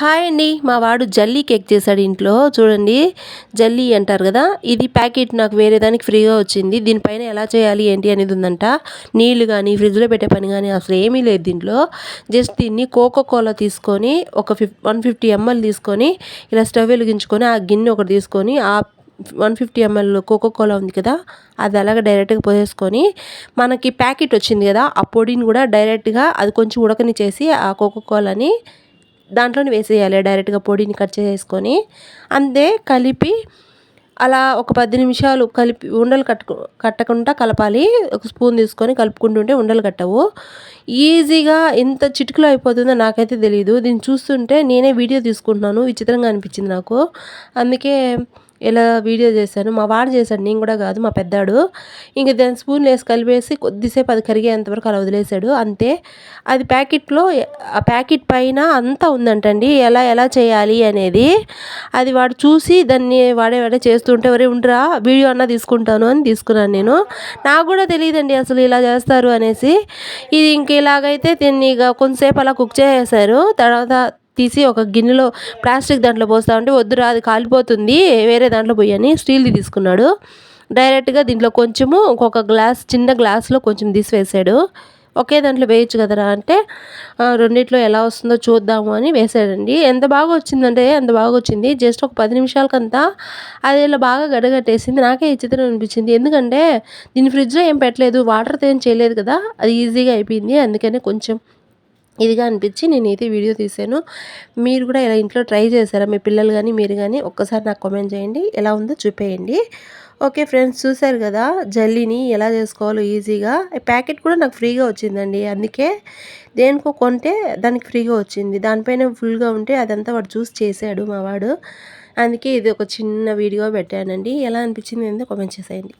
Hi అండి. మా వాడు జల్లీ కేక్ చేశాడు ఇంట్లో. చూడండి జల్లీ అంటారు కదా ఇది ప్యాకెట్ నాకు వేరే దానికి ఫ్రీగా వచ్చింది. దీనిపైన ఎలా చేయాలి ఏంటి అనేది ఉందంట. నీళ్ళు కానీ ఫ్రిడ్జ్లో పెట్టే పని కానీ అసలు ఏమీ లేదు దీంట్లో. జస్ట్ దీన్ని కోకో కోలా తీసుకొని ఒక ఫిఫ్ వన్ ఫిఫ్టీ ఎంఎల్ తీసుకొని ఇలా స్టవ్ వెలిగించుకొని ఆ గిన్నె ఒకటి తీసుకొని ఆ one fifty ml Coca Cola ఉంది కదా అది అలాగ డైరెక్ట్గా పోసేసుకొని మనకి ప్యాకెట్ వచ్చింది కదా ఆ పొడిని కూడా డైరెక్ట్గా అది కొంచెం ఉడకని చేసి ఆ కోకో కోలాని దాంట్లోనే వేసేయాలి డైరెక్ట్గా పొడిని కట్ చేసుకొని. అంతే కలిపి అలా ఒక పది నిమిషాలు కలిపి ఉండలు కట్టుకు కట్టకుండా కలపాలి. ఒక స్పూన్ తీసుకొని కలుపుకుంటుంటే ఉండలు కట్టవు. ఈజీగా ఎంత చిటికలో అయిపోతుందో నాకైతే తెలియదు దీన్ని చూస్తుంటే నేనే వీడియో తీసుకుంటున్నాను. విచిత్రంగా అనిపించింది నాకు. అందుకే ఇలా వీడియో చేశాను. మా వాడు చేశాడు నేను కూడా కాదు మా పెద్దాడు. ఇంక దాని స్పూన్ వేసి కలిపేసి కొద్దిసేపు అది కరిగేంతవరకు అలా వదిలేశాడు. అంతే. అది ప్యాకెట్లో ఆ ప్యాకెట్ పైన అంతా ఉందంటండి. ఎలా ఎలా చేయాలి అనేది అది వాడు చూసి దాన్ని వాడే వాడే చేస్తుంటే వరే ఉండరా వీడియో అన్నా తీసుకుంటాను అని తీసుకున్నాను నేను. నాకు కూడా తెలియదండి అసలు ఇలా చేస్తారు అనేసి. ఇది ఇంక ఇలాగైతే దీన్ని ఇక కొంతసేపు అలా కుక్ చేసేసారు తర్వాత తీసి ఒక గిన్నెలో ప్లాస్టిక్ దాంట్లో పోస్తా ఉంటే వద్దురా అది కాలిపోతుంది వేరే దాంట్లో పోయని స్టీల్ది తీసుకున్నాడు. డైరెక్ట్గా దీంట్లో కొంచెము ఒక గ్లాస్ చిన్న గ్లాస్లో కొంచెం తీసి వేసాడు. ఒకే దాంట్లో వేయచ్చు కదరా అంటే రెండిట్లో ఎలా వస్తుందో చూద్దాము అని వేసాడండి. ఎంత బాగా వచ్చిందంటే ఎంత బాగా వచ్చింది. జస్ట్ ఒక పది నిమిషాలకంతా అది ఇలా బాగా గడగట్టేసింది. నాకే ఈ చిత్రం అనిపించింది. ఎందుకంటే దీని ఫ్రిడ్జ్లో ఏం పెట్టలేదు వాటర్తో ఏం చేయలేదు కదా అది ఈజీగా అయిపోయింది. అందుకనే కొంచెం ఇదిగా అనిపించి నేను అయితే వీడియో తీసాను మీరు కూడా ఇలా ఇంట్లో ట్రై చేశారా? మీ పిల్లలు కానీ మీరు కానీ ఒక్కసారి నాకు కామెంట్ చేయండి. ఎలా ఉందో చూపేయండి. ఓకే ఫ్రెండ్స్ చూశారు కదా జల్లీని ఎలా చేసుకోవాలో ఈజీగా. ప్యాకెట్ కూడా నాకు ఫ్రీగా వచ్చిందండి అందుకే దేనికో కొంటే దానికి ఫ్రీగా వచ్చింది. దానిపైన ఫుల్గా ఉంటే అదంతా వాడు చూసి చేశాడు మా వాడు. అందుకే ఇది ఒక చిన్న వీడియో పెట్టానండి. ఎలా అనిపించింది ఏందో కామెంట్ చేసేయండి.